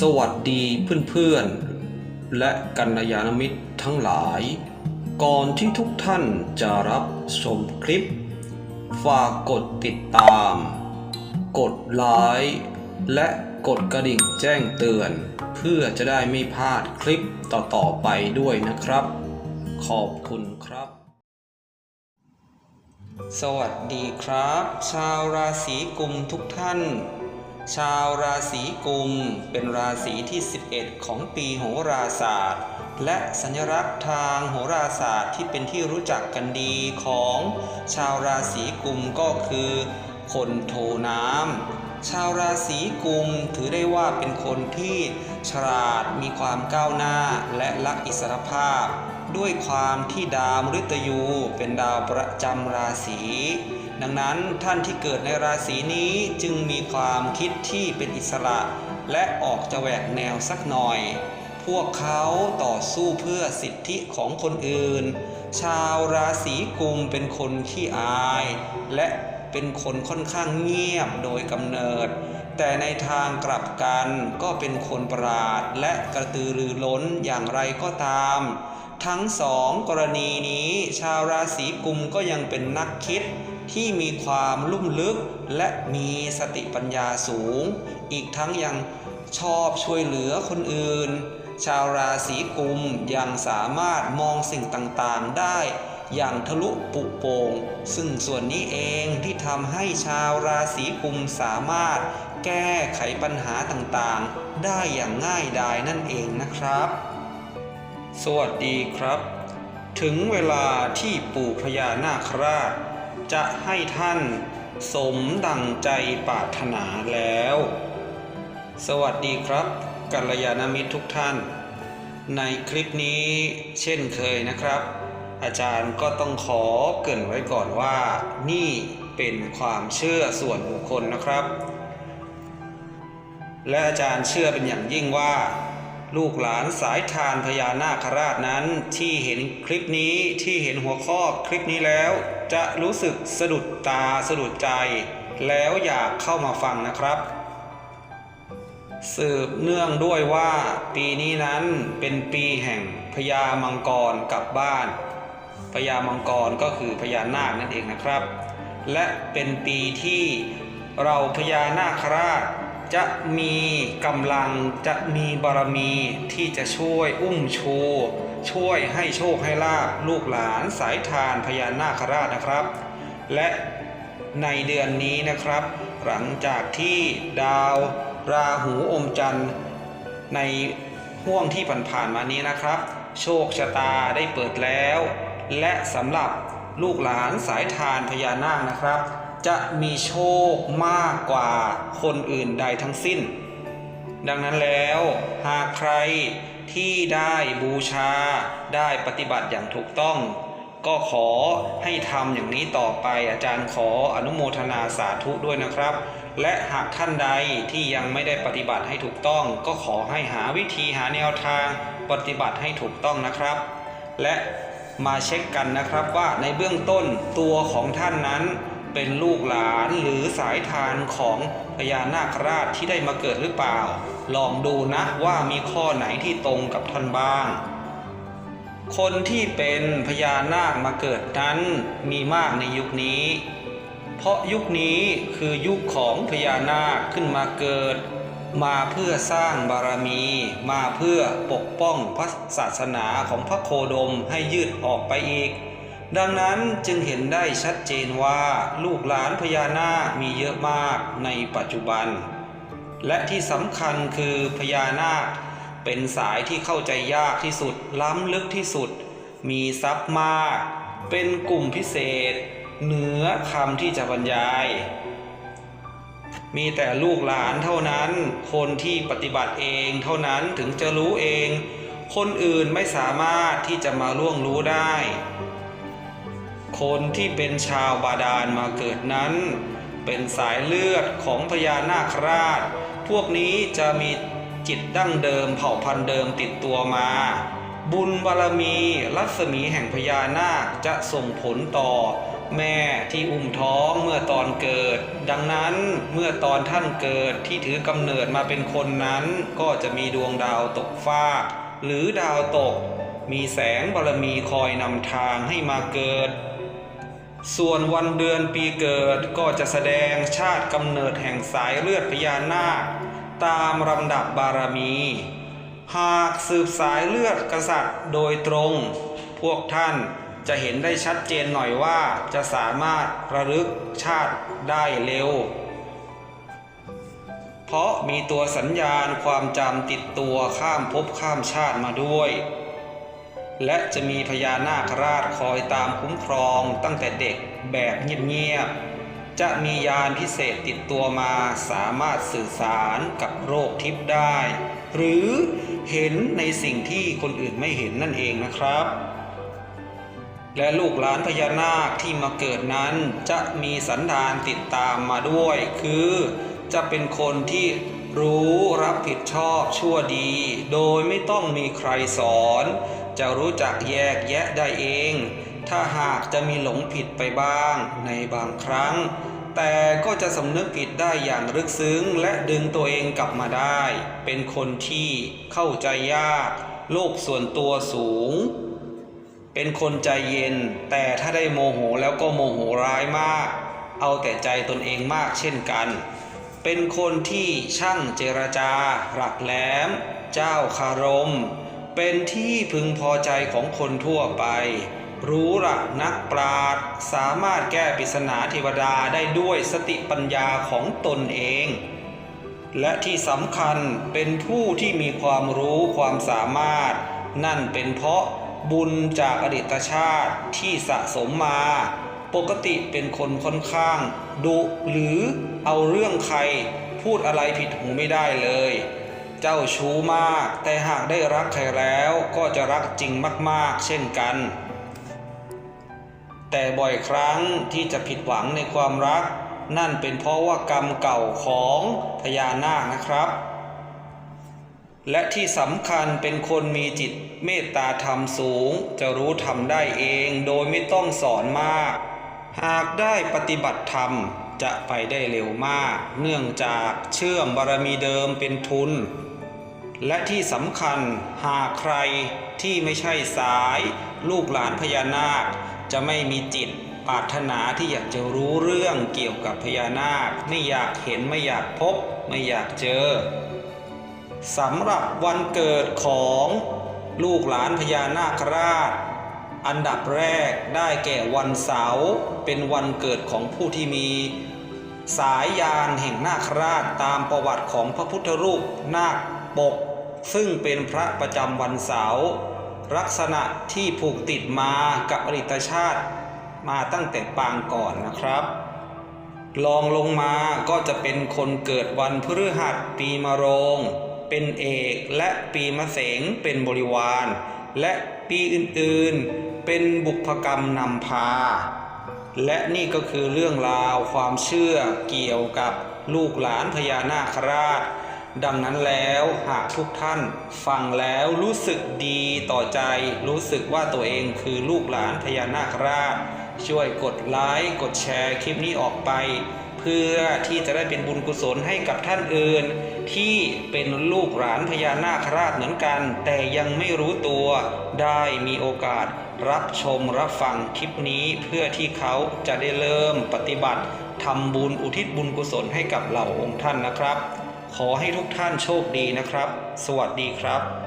สวัสดีเพื่อนๆ และกัลยาณมิตรทั้งหลาย ก่อนที่ทุกท่านจะรับชมคลิป ฝากกดติดตาม กดไลค์และกดกระดิ่งแจ้งเตือน เพื่อจะได้ไม่พลาดคลิปต่อๆไปด้วยนะครับ ขอบคุณครับ สวัสดีครับ ชาวราศีกุมทุกท่าน ชาวราศีกุมเป็นราศีที่ 11 ของปีโหราศาสตร์ และสัญลักษณ์ทางโหราศาสตร์ที่เป็นที่รู้จักกันดีของ ชาวราศีกุมก็คือ คนโทน้ำชาวราศีกุมถือได้ว่าเป็นคนที่ฉลาดมีความก้าวหน้าและรักอิสรภาพ ด้วยความที่ดาวมฤตยูเป็นดาวประจำราศี ดังนั้นท่านที่เกิดในราศีนี้จึงมีความคิดที่เป็นอิสระ และออกจะแหวกแนวสักหน่อย พวกเขาต่อสู้เพื่อสิทธิของคนอื่น ชาวราศีกุมเป็นคนขี้อาย และเป็นคนค่อนข้างเงียบโดยกำเนิด แต่ในทางกลับกันก็เป็นคนประหลาดและกระตือรือร้นอย่างไรก็ตาม ทั้งสองกรณีนี้ ชาวราศีกุมก็ยังเป็นนักคิด ที่มีความลุ่มลึกและมีสติปัญญาสูง อีกทั้งยังชอบช่วยเหลือคนอื่น ชาวราศีกุมยังสามารถมองสิ่งต่างๆได้อย่างทะลุปุโปงซึ่งส่วนนี้เองที่ทำให้ชาวราศีกุมสามารถแก้ไขปัญหาต่างๆ ได้อย่างง่ายดายนั่นเองนะครับ สวัสดีครับ ถึงเวลาที่ปู่พญานาคราช จะให้ท่านสมดังใจปรารถนาแล้ว สวัสดีครับกัลยาณมิตรทุกท่าน ในคลิปนี้เช่นเคยนะครับ อาจารย์ก็ต้องขอเกรินไว้ก่อนว่า นี่เป็นความเชื่อส่วนบุคคลนะครับ และอาจารย์เชื่อเป็นอย่างยิ่งว่า ลูกหลานสายทานพญานาคราชนั้นที่เห็นคลิปนี้ที่เห็นหัวข้อคลิปนี้แล้ว จะรู้สึกสะดุดตาสะดุดใจ แล้วอยากเข้ามาฟังนะครับสืบเนื่องด้วยว่าปีนี้นั้นเป็นปีแห่งพญามังกรกลับบ้านพญามังกรก็คือพญานาคนั่นเองนะครับ และเป็นปีที่เราพญานาคราช จะมีกำลังจะมีบารมีที่จะช่วยอุ้มชู ช่วยให้โชคให้ลาบลูกหลานสายทานพญานาคราชนะครับ และในเดือนนี้นะครับ หลังจากที่ดาวราหูอมจันทร์ในห่วงที่ผ่านๆมานี้นะครับ โชคชะตาได้เปิดแล้ว และสำหรับลูกหลานสายทานพญานาคนะครับ จะมีโชคมากกว่าคนอื่นใดทั้งสิ้น ดังนั้นแล้วหากใครที่ได้บูชาได้ปฏิบัติอย่างถูกต้อง ก็ขอให้ทำอย่างนี้ต่อไปอาจารย์ขออนุโมทนาสาธุด้วยนะครับ และหากท่านใดที่ยังไม่ได้ปฏิบัติให้ถูกต้อง ก็ขอให้หาวิธีหาแนวทางปฏิบัติให้ถูกต้องนะครับ และมาเช็คกันนะครับว่าในเบื้องต้นตัวของท่านนั้น เป็นลูกหลานหรือสายทานของพญานาคราชที่ได้มาเกิดหรือเปล่า ลองดูนะว่ามีข้อไหนที่ตรงกับท่านบ้าง คนที่เป็นพญานาคมาเกิดนั้นมีมากในยุคนี้ เพราะยุคนี้คือยุคของพญานาคขึ้นมาเกิด มาเพื่อสร้างบารมี มาเพื่อปกป้องพระศาสนาของพระโคดมให้ยืดออกไปอีก ดังนั้นจึงเห็นได้ชัดเจนว่าลูกหลานพญานาคมีเยอะมากในปัจจุบัน และที่สำคัญคือพญานาคเป็นสายที่เข้าใจยากที่สุด ล้ำลึกที่สุด มีทรัพย์มาก เป็นกลุ่มพิเศษ เหนือคำที่จะบรรยาย มีแต่ลูกหลานเท่านั้น คนที่ปฏิบัติเองเท่านั้นถึงจะรู้เอง คนอื่นไม่สามารถที่จะมาล่วงรู้ได้ คนที่เป็นชาวบาดาลมาเกิดนั้น เป็นสายเลือดของพญานาคราช พวกนี้จะมีจิตดั้งเดิมเผ่าพันธุ์เดิมติดตัวมา บุญบารมีรัศมีแห่งพญานาคจะส่งผลต่อ แม่ที่อุ้มท้องเมื่อตอนเกิด ดังนั้นเมื่อตอนท่านเกิดที่ถือกำเนิดมาเป็นคนนั้น ก็จะมีดวงดาวตกฟ้ากหรือดาวตก มีแสงบารมีคอยนำทางให้มาเกิด ส่วนวันเดือนปีเกิดก็จะแสดงชาติกำเนิดแห่งสายเลือดพญานาค ตามลำดับบารมี หากสืบสายเลือดกษัตริย์โดยตรง พวกท่านจะเห็นได้ชัดเจนหน่อยว่าจะสามารถระลึกชาติได้เร็ว เพราะมีตัวสัญญาณความจำติดตัวข้ามภพข้ามชาติมาด้วย และจะมีพญานาคราชคอยตามคุ้มครองตั้งแต่เด็กแบบเงียบๆ จะมียานพิเศษติดตัวมาสามารถสื่อสารกับโรคทิพย์ได้ หรือเห็นในสิ่งที่คนอื่นไม่เห็นนั่นเองนะครับ และลูกหลานพญานาคที่มาเกิดนั้นจะมีสันดานติดตามมาด้วย คือจะเป็นคนที่รู้รับผิดชอบชั่วดี โดยไม่ต้องมีใครสอน จะรู้จักแยกแยะได้เอง ถ้าหากจะมีหลงผิดไปบ้างในบางครั้ง แต่ก็จะสำนึกผิดได้อย่างลึกซึ้ง และดึงตัวเองกลับมาได้ เป็นคนที่เข้าใจยาก โลกส่วนตัวสูง เป็นคนใจเย็น แต่ถ้าได้โมโหแล้วก็โมโหร้ายมาก เอาแต่ใจตนเองมากเช่นกัน เป็นคนที่ช่างเจรจา หลักแหลม เจ้าคารม เป็นที่พึงพอใจของคนทั่วไป รู้ละนักปราดสามารถแก้ปริศนาเทวดาได้ด้วยสติปัญญาของตนเอง และที่สำคัญเป็นผู้ที่มีความรู้ความสามารถ นั่นเป็นเพราะบุญจากอดีตชาติที่สะสมมา ปกติเป็นคนค่อนข้าง ดุหรือเอาเรื่องใครพูดอะไรผิดหูไม่ได้เลย เจ้าชู้มาก แต่หากได้รักใครแล้วก็จะรักจริงมากๆ เช่นกัน แต่บ่อยครั้งที่จะผิดหวังในความรัก นั่นเป็นเพราะว่ากรรมเก่าของพญานาคนะครับ และที่สำคัญเป็นคนมีจิตเมตตาธรรมสูง จะรู้ทำได้เองโดยไม่ต้องสอนมาก หากได้ปฏิบัติธรรมจะไปได้เร็วมาก เนื่องจากเชื่อมบารมีเดิมเป็นทุน และที่สำคัญหากใครที่ไม่ใช่สายลูกหลานพญานาค จะไม่มีจิตปรารถนาที่อยากจะรู้เรื่องเกี่ยวกับพญานาค ไม่อยากเห็นไม่อยากพบ ไม่อยากเจอสำหรับวันเกิดของลูกหลานพญานาคราช อันดับแรกได้แก่วันเสาร์เป็นวันเกิดของผู้ที่มี สายยานแห่งนาคราชตามประวัติของพระพุทธรูปนาค ปก ซึ่งเป็นพระประจำวันเสาร์ลักษณะที่ผูกติดมากับอดีตชาติ มาตั้งแต่ปางก่อนนะครับลองลงมาก็จะเป็นคนเกิดวันพฤหัสปีมะโรง เป็นเอกและปีมะเสงเป็นบริวาร และปีอื่นๆ เป็นบุพกรรมนำพา และนี่ก็คือเรื่องราวความเชื่อเกี่ยวกับลูกหลานพญานาคราช ดังนั้นแล้วหากทุกท่านฟังแล้วรู้สึกดีต่อใจ รู้สึกว่าตัวเองคือลูกหลานพญานาคราช ช่วยกดไลค์กดแชร์คลิปนี้ออกไป เพื่อที่จะได้เป็นบุญกุศลให้กับท่านอื่น ที่เป็นลูกหลานพญานาคราชเหมือนกัน แต่ยังไม่รู้ตัวได้มีโอกาสรับชมรับฟังคลิปนี้เพื่อที่เขาจะได้เริ่มปฏิบัติทำบุญอุทิศบุญกุศลให้กับเหล่าองค์ท่านนะครับ ขอให้ทุกท่านโชคดีนะครับ สวัสดีครับ